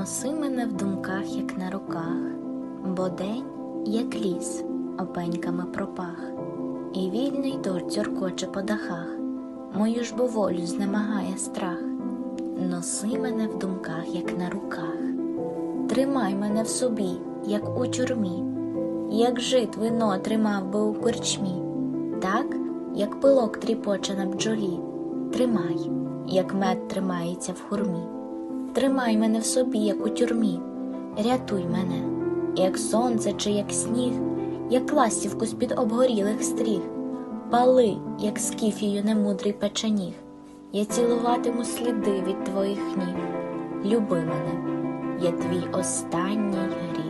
Носи мене в думках, як на руках, бо день, як ліс, опеньками пропах, і вільний дощ дзюркоче по дахах, мою ж бо волю знемагає страх. Носи мене в думках, як на руках, тримай мене в собі, як у тюрмі, як жит вино тримав би у корчмі, так, як пилок тріпоче на бджолі, тримай, як мед тримається в хурмі. Тримай мене в собі, як у тюрмі, рятуй мене, як сонце чи як сніг, як ластівку з-під обгорілих стріг, пали, як скіфію немудрий печеніг, я цілуватиму сліди від твоїх ніг. Люби мене, я твій останній